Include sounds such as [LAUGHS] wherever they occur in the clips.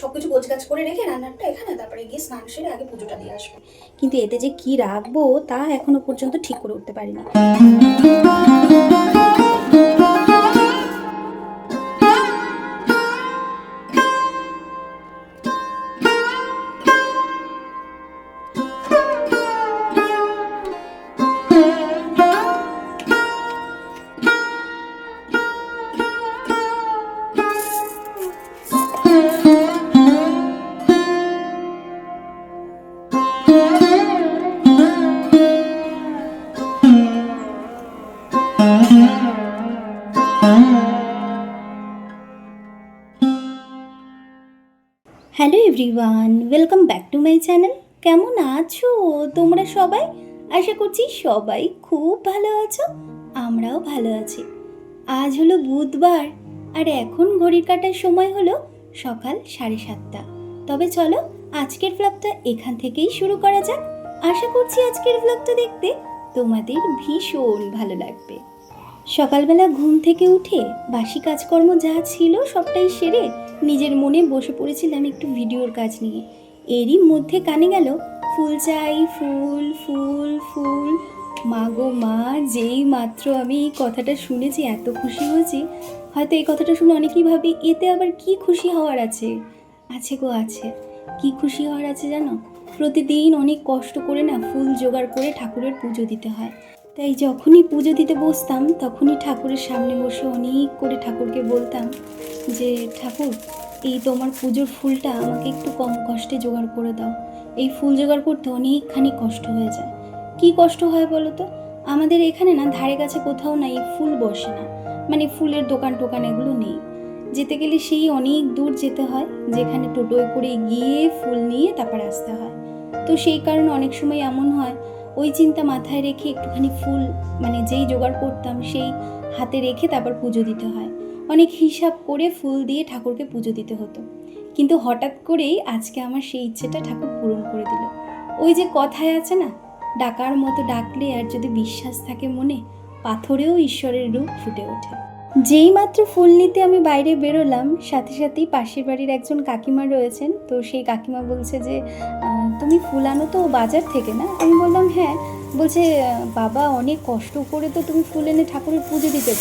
সব কিছু গোছগাছ করে রেখে রান্নাটা এখানে, তারপরে গিয়ে স্নান সেরে আগে পুজোটা দিয়ে আসব। কিন্তু এতে যে কি রাখব তা এখনও পর্যন্ত ঠিক করে উঠতে পারিনি। Hello everyone welcome back to my channel কেমন আছো তোমরা সবাই? আশা করছি সবাই খুব ভালো আছো, আমরাও ভালো আছি। আজ হলো বুধবার, আর এখন ঘড়ির কাটার সময় হলো সকাল সাড়ে সাতটা। তবে চলো আজকের ব্লগটা এখান থেকেই শুরু করা যাক। আশা করছি আজকের ব্লগটা দেখতে তোমাদের ভীষণ ভালো লাগবে। সকালবেলা ঘুম থেকে উঠে বাসি কাজকর্ম যা ছিল সবটাই সেরে নিজের মনে বসে পড়েছিলাম একটু ভিডিওর কাজ নিয়ে। এরই মধ্যে কানে গেল, ফুল চাই, ফুল ফুল ফুল। মা গো মা, যেই মাত্র আমি এই কথাটা শুনেছি এত খুশি হয়েছি, হয়তো এই কথাটা শুনে অনেকেই ভাবে, এতে আবার কি খুশি হওয়ার আছে? আছে গো, আছে। কি খুশি হওয়ার আছে জানো? প্রতিদিন অনেক কষ্ট করে না ফুল জোগাড় করে ঠাকুরের পুজো দিতে হয়। তাই যখনই পুজো দিতে বসতাম, তখনই ঠাকুরের সামনে বসে অনেক করে ঠাকুরকে বলতাম যে, ঠাকুর, এই তোমার পুজোর ফুলটা আমাকে একটু কম কষ্টে জোগাড় করে দাও। এই ফুল জোগাড় করতে অনেকখানি কষ্ট হয়ে যায়। কি কষ্ট হয় বলো তো আমাদের এখানে না, ধারে কাছে কোথাও না এই ফুল বসে না। মানে ফুলের দোকান টোকান এগুলো নেই। যেতে গেলে সেই অনেক দূর যেতে হয়, যেখানে টোটোয় করে গিয়ে ফুল নিয়ে তারপর আসতে হয়। তো সেই কারণে অনেক সময় এমন হয় ওই চিন্তা মাথায় রেখে একটুখানি ফুল মানে যেই জোগাড় করতাম সেই হাতে রেখে তারপর পুজো দিতে হয়। অনেক হিসাব করে ফুল দিয়ে ঠাকুরকে পুজো দিতে হতো। কিন্তু হঠাৎ করেই আজকে আমার সেই ইচ্ছেটা ঠাকুর পূরণ করে দিল। ওই যে কথায় আছে না, ডাকার মতো ডাকলে আর যদি বিশ্বাস থাকে মনে, পাথরেও ঈশ্বরের রূপ ফুটে ওঠে। যেই মাত্র ফুল নিতে আমি বাইরে বেরোলাম, সাথে সাথেই পাশের বাড়ির একজন কাকিমা রয়েছেন। তো সেই কাকিমা বলছে যে তুমি ফুল আনো তো বাজার থেকে, না? আমি বললাম হ্যাঁ। বলছে, বাবা, অনেক কষ্ট করে তো তুমি ফুল এনে ঠাকুরের পুজো দিতে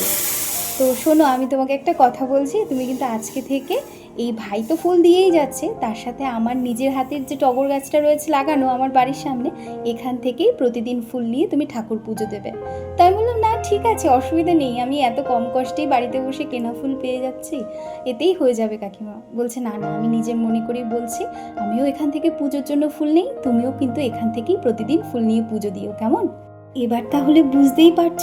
তো শোনো, আমি তোমাকে একটা কথা বলছি, তুমি কিন্তু আজকে থেকে এই ভাই তো ফুল দিয়েই যাচ্ছে, তার সাথে আমার নিজের হাতের যে টগর গাছটা রয়েছে লাগানো আমার বাড়ির সামনে, এখান থেকেই প্রতিদিন ফুল নিয়ে তুমি ঠাকুর পুজো দেবে। তাই বললাম, না, ঠিক আছে, অসুবিধা নেই, আমি এত কম কষ্টেই বাড়িতে বসে কেনা ফুল পেয়ে যাচ্ছি। এতেই হয়ে যাবে কাকিমা। বলছে, না না, আমি নিজের মনে করেই বলছি, আমিও এখান থেকে পুজোর জন্য ফুল নেই, তুমিও কিন্তু এখান থেকেই প্রতিদিন ফুল নিয়ে পুজো দিও, কেমন? এবার তাহলে বুঝতেই পারছ,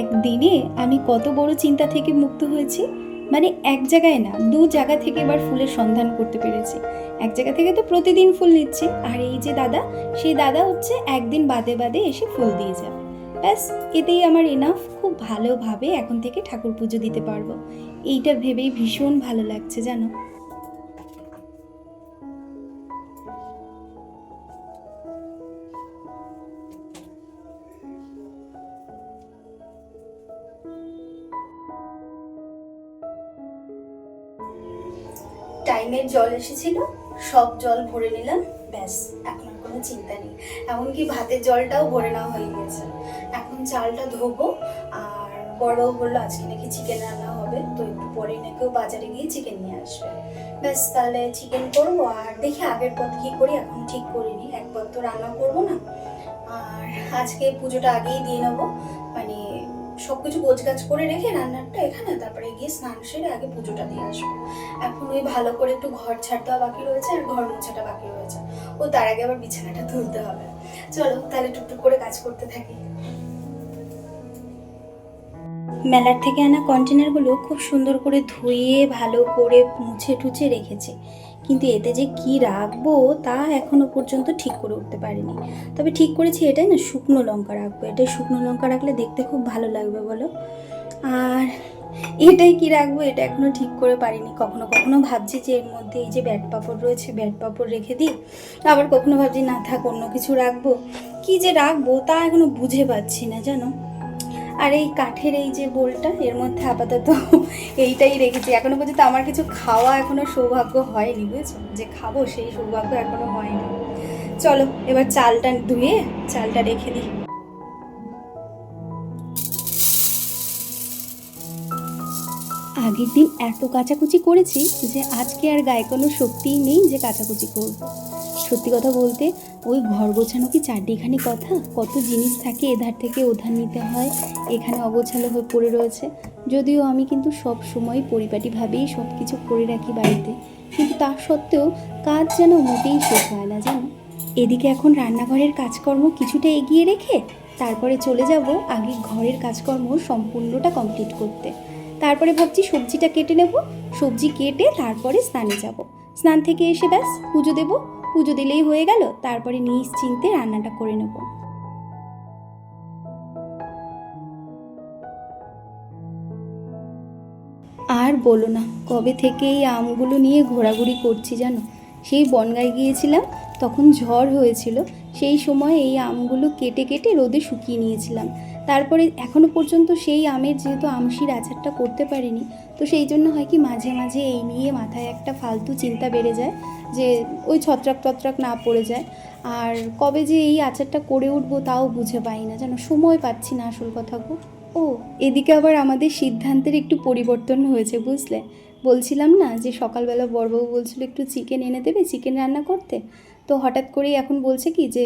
একদিনে আমি কত বড় চিন্তা থেকে মুক্ত হয়েছি। মানে এক জায়গায় না, দু জায়গা থেকে এবার ফুলের সন্ধান করতে পেরেছি। এক জায়গা থেকে তো প্রতিদিন ফুল নিচ্ছে। আর এই যে দাদা, সেই দাদা হচ্ছে একদিন বাদে বাদে এসে ফুল দিয়ে যাবে। ব্যাস, এতেই আমার এনাফ খুব ভালোভাবে এখন থেকে ঠাকুর পুজো দিতে পারব। এইটা ভেবেই ভীষণ ভালো লাগছে, জানো? টাইমের জল এসেছিল, সব জল ভরে নিলাম, ব্যাস, এখন কোনো চিন্তা নেই। এমনকি ভাতের জলটাও ভরে নেওয়া হয়ে গেছে। এখন চালটা ধোবো, আর বড় বলল, আজকে নাকি চিকেন রান্না হবে, তো একটু পরে নাকি বাজারে গিয়ে চিকেন নিয়ে আসবে। ব্যাস, তাহলে চিকেন করব, আর দেখি আগের পথ কী করি, এখন ঠিক করিনি, এক পথ তো রান্না করব না। আর আজকে পুজোটা আগেই দিয়ে নেব মানে সব কিছু গোছগাছ করে রেখে রান্নাটা এখানে, তারপরে গিয়ে স্নান সেরে আগে পুজোটা দিয়ে আসব। এখন ওই ভালো করে একটু ঘর ছাড়তে বাকি রয়েছে আর ঘর মোছাটা বাকি রয়েছে। ও তার আগে আবার বিছানাটা তুলতে হবে। চলো, তাহলে টুকটুক করে কাজ করতে থাকি। মেলার থেকে আনা কন্টেনারগুলো খুব সুন্দর করে ধুয়ে, ভালো করে মুছে টুছে রেখেছে। কিন্তু এতে যে কি রাখব তা এখনও পর্যন্ত ঠিক করে উঠতে পারিনি। তবে ঠিক করেছি এটাই না, শুকনো লঙ্কা রাখব। এটাই শুকনো লঙ্কা রাখলে দেখতে খুব ভালো লাগবে বলো। আর এটাই কি রাখব এটা এখনও ঠিক করে পারিনি। কখনো কখনো ভাবছি যে এর মধ্যে এই যে ব্যাট পাপড় রয়েছে, ব্যাট পাপড় রেখে দিই। আবার কখনো ভাবছি না থাক অন্য কিছু রাখব। কি যে রাখব তা এখনও বুঝে পাচ্ছি না, জানো? আর এই কাঠের এই যে বোলটা, এর মধ্যে আপাতত [LAUGHS] এইটাই রেখেছি। এখনও পর্যন্ত আমার কিছু খাওয়া এখনও সৌভাগ্য হয়নি, বুঝেছ? যে খাব সেই সৌভাগ্য এখনও হয়নি। চলো, এবার চালটা ধুয়ে চালটা রেখে দিই। আগের দিন এত কাচাকুচি করেছি যে আজকে আর গায়ে কোনো শক্তিই নেই যে কাচাকুচি করব। সত্যি কথা বলতে, ওই ঘর গোছানো কি চারটিখানি কথা? কত জিনিস থাকে এধার থেকে ওধার নিতে হয়, এখানে অগোছালো হয়ে পড়ে রয়েছে। যদিও আমি কিন্তু সব সময় পরিপাটিভাবেই সব কিছু করে রাখি বাড়িতে। কিন্তু তা সত্ত্বেও কাজ যেন মোটেই শেষ হয় না, জানো? এদিকে এখন রান্নাঘরের কাজকর্ম কিছুটা এগিয়ে রেখে, তারপরে চলে যাব আগে ঘরের কাজকর্ম সম্পূর্ণটা কমপ্লিট করতে। তারপরে ভাবছি সবজিটা কেটে নেব। সবজি কেটে তারপরে স্নানে যাব। স্নান থেকে এসে ব্যাস, পুজো দেব। পুজো দিলেই হয়ে গেল, তারপরে নিশ্চিন্তে রান্নাটা করে নেব। আর বলো না, কবে থেকে এই আমগুলো নিয়ে ঘোরাঘুরি করছি জানো? সেই বনগায় গিয়েছিলাম তখন ঝড় হয়েছিল, সেই সময় এই আমগুলো কেটে কেটে রোদে শুকিয়ে নিয়েছিলাম। তারপরে এখনও পর্যন্ত সেই আমের যেহেতু আমশির আচারটা করতে পারিনি, তো সেই জন্য হয় কি মাঝে মাঝে এই নিয়ে মাথায় একটা ফালতু চিন্তা বেড়ে যায় যে ওই ছত্রাক টত্রাক না পড়ে যায়। আর কবে যে এই আচারটা করে উঠবো তাও বুঝে পাই না, যেন সময় পাচ্ছি না আসল কথা গো। ও, এদিকে আবার আমাদের সিদ্ধান্তের একটু পরিবর্তন হয়েছে, বুঝলে? বলছিলাম না যে সকালবেলা বড়বাবু বলছিল একটু চিকেন এনে দেবে চিকেন রান্না করতে? তো হঠাৎ করেই এখন বলছে কি যে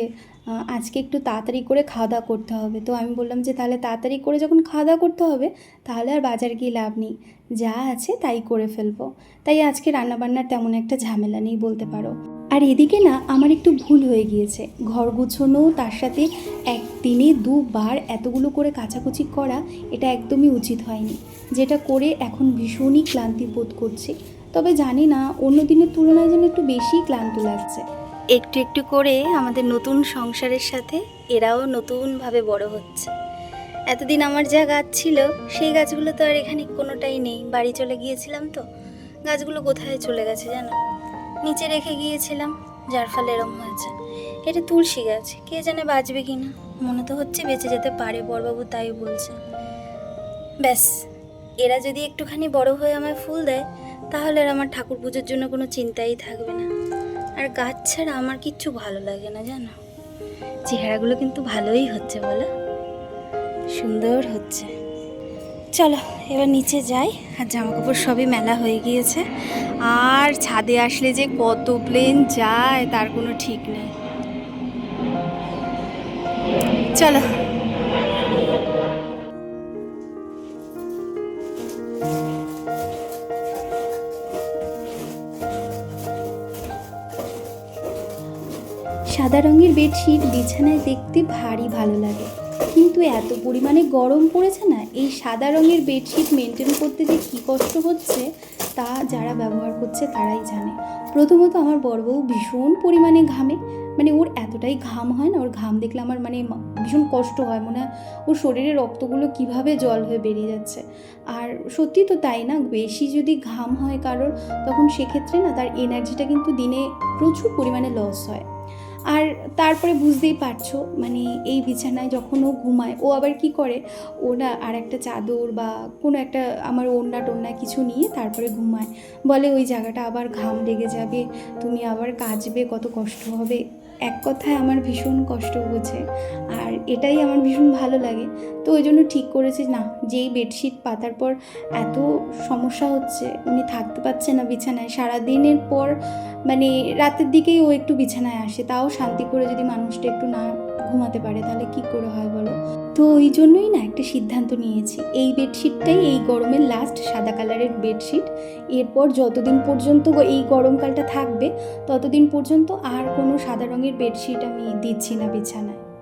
আজকে একটু তাড়াতাড়ি করে খাওয়া দাওয়া করতে হবে। তো আমি বললাম যে, তাহলে তাড়াতাড়ি করে যখন খাওয়া দাওয়া করতে হবে, তাহলে আর বাজার গিয়ে লাভ নেই। যা আছে তাই করে ফেলব। তাই আজকে রান্নাবান্নার তেমন একটা ঝামেলা নেই বলতে পারো। আর এদিকে না, আমার একটু ভুল হয়ে গিয়েছে। ঘর গুছোনো, তার সাথে একদিনে দুবার এতগুলো করে কাচাকুচি করা, এটা একদমই উচিত হয়নি। যেটা করে এখন ভীষণই ক্লান্তি বোধ করছি। তবে জানি না, অন্য দিনের তুলনায় যেন একটু বেশি ক্লান্ত লাগছে। একটু একটু করে আমাদের নতুন সংসারের সাথে এরাও নতুনভাবে বড় হচ্ছে। এতদিন আমার যা গাছ ছিল, সেই গাছগুলো তো আর এখানে কোনোটাই নেই। বাড়ি চলে গিয়েছিলাম তো। গাছগুলো কোথায় চলে গেছে জানো? নিচে রেখে গিয়েছিলাম, যার ফলে এরম হয়েছে। এটা তুলসী গাছ, কে জানে বাঁচবে কি না মনে তো হচ্ছে বেঁচে যেতে পারে, বড়বাবু তাই বলছে। ব্যাস, এরা যদি একটুখানি বড় হয়ে আমায় ফুল দেয়, তাহলে আর আমার ঠাকুর পুজোর জন্য কোনো চিন্তাই থাকবে না। আর গাছ ছাড়া আমার কিচ্ছু ভালো লাগে না, জানো? চেহারাগুলো কিন্তু ভালোই হচ্ছে বলো। সুন্দর হচ্ছে। চলো, এবার নিচে যাই। আর জামা কাপড় সবই মেলা হয়ে গিয়েছে। আর ছাদে আসলে যে কত প্লেন যায়, তার কোনো ঠিক নেই। চলো। সাদা রঙের বেডশিট বিছানায় দেখতে ভারী ভালো লাগে। কিন্তু এত পরিমাণে গরম পড়েছে না, এই সাদা রঙের বেডশিট মেনটেন করতে যে কী কষ্ট হচ্ছে তা যারা ব্যবহার করছে তারাই জানে। প্রথমত আমার বড়বউ ভীষণ পরিমাণে ঘামে। মানে ওর এতটাই ঘাম হয় না, ওর ঘাম দেখলে আমার মানে ভীষণ কষ্ট হয়, মনে হয় ওর শরীরের রক্তগুলো কীভাবে জল হয়ে বেরিয়ে যাচ্ছে। আর সত্যি তো তাই না, বেশি যদি ঘাম হয় কারোর, তখন সেক্ষেত্রে না তার এনার্জিটা কিন্তু দিনে প্রচুর পরিমাণে লস হয়। আর তারপরে বুঝতেই পারছ মানে এই বিছানায় যখন ও ঘুমায়, ও আবার কি করে? ও না আর একটা চাদর বা কোনো একটা আমার ওড়না টোড়না কিছু নিয়ে তারপরে ঘুমায়। বলে ওই জায়গাটা আবার ঘাম লেগে যাবে, তুমি আবার কাচবে, কত কষ্ট হবে। এক কথায় আমার ভীষণ কষ্ট হচ্ছে আর এটাই আমার ভীষণ ভালো লাগে। তো ওই জন্য ঠিক করেছে না, যেই বেডশিট পাতার পর এত সমস্যা হচ্ছে, উনি থাকতে পারছে না বিছানায়। সারাদিনের পর মানে রাতের দিকেই ও একটু বিছানায় আসে, তাও শান্তি করে যদি মানুষটা একটু না ঘুমাতে পারে, তাহলে কি করে হয় বলো? তো ওই জন্যই না একটা সিদ্ধান্ত নিয়েছি। এই বেডশিটটাই, এই গরমের লাস্ট সাদা কালারের বেডশিট। এরপর যতদিন পর্যন্ত এই গরমকালটা থাকবে, ততদিন পর্যন্ত আর কোনো সাদা রঙের বেডশিট আমি দিচ্ছি না বিছানায়।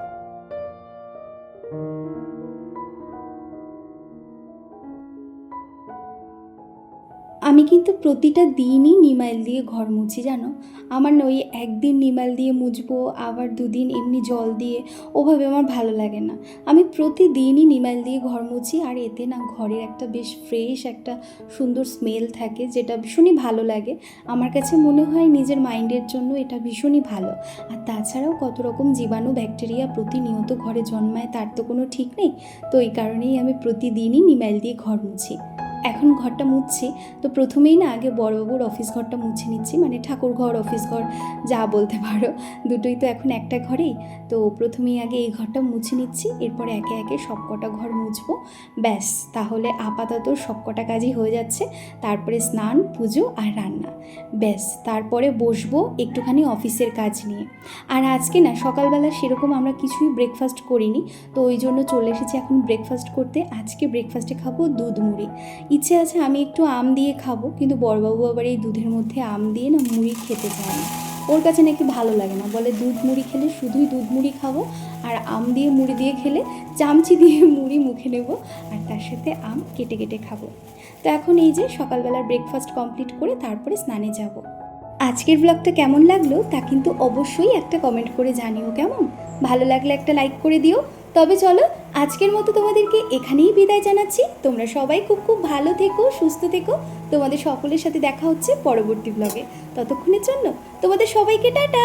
আমি কিন্তু প্রতিটা দিনই নিমাইল দিয়ে ঘর মুছি, জানো? আমার না ওই একদিন নিমাইল দিয়ে মুছবো, আবার দুদিন এমনি জল দিয়ে, ওভাবে আমার ভালো লাগে না। আমি প্রতিদিনই নিমাইল দিয়ে ঘর মুছি, আর এতে না ঘরের একটা বেশ ফ্রেশ একটা সুন্দর স্মেল থাকে, যেটা ভীষণই ভালো লাগে। আমার কাছে মনে হয় নিজের মাইন্ডের জন্য এটা ভীষণই ভালো। আর তাছাড়াও কত রকম জীবাণু, ব্যাকটেরিয়া প্রতিনিয়ত ঘরে জন্মায়, তার তো কোনো ঠিক নেই। তো এই কারণেই আমি প্রতিদিনই নিমাইল দিয়ে ঘর মুছি। এখন ঘরটা মুছছি। তো প্রথমেই না আগে বড়বাবুর অফিস ঘরটা মুছে নিচ্ছি। মানে ঠাকুর ঘর অফিস ঘর, যা বলতে পারো। দুটোই তো এখন একটা ঘরেই। তো প্রথমেই আগে এই ঘরটা মুছে নিচ্ছি। এরপর একে একে সব কটা ঘর মুছবো। ব্যাস, তাহলে আপাতত সব কটা কাজই হয়ে যাচ্ছে। তারপরে স্নান, পুজো আর রান্না। ব্যাস, তারপরে বসবো একটুখানি অফিসের কাজ নিয়ে। আর আজকে না সকালবেলা সেরকম আমরা কিছুই ব্রেকফাস্ট করিনি। তো ওই জন্য চলে এসেছি এখন ব্রেকফাস্ট করতে। আজকে ব্রেকফাস্টে খাব দুধ মুড়ি। ইচ্ছে আছে আমি একটু আম দিয়ে খাব, কিন্তু বড়বাবু আবার এই দুধের মধ্যে আম দিয়ে না মুড়ি খেতে চায় না। ওর কাছে নাকি ভালো লাগে না, বলে দুধ মুড়ি খেলে শুধুই দুধ মুড়ি খাব আর আম দিয়ে মুড়ি দিয়ে খেলে চামচি দিয়ে [LAUGHS] মুড়ি মুখে নেব আর তার সাথে আম কেটে কেটে খাব। তো এখন এই যে সকালবেলার ব্রেকফাস্ট কমপ্লিট করে তারপরে স্নানে যাব। আজকের ব্লগটা কেমন লাগল তা কিন্তু অবশ্যই একটা কমেন্ট করে জানিও কেমন। ভালো লাগলে একটা লাইক করে দিও। তবে চলো, আজকের মতো তোমাদেরকে এখানেই বিদায় জানাচ্ছি। তোমরা সবাই খুব খুব ভালো থেকো, সুস্থ থেকো। তোমাদের সকলের সাথে দেখা হচ্ছে পরবর্তী ব্লগে ততক্ষণের জন্য তোমাদের সবাইকে টাটা!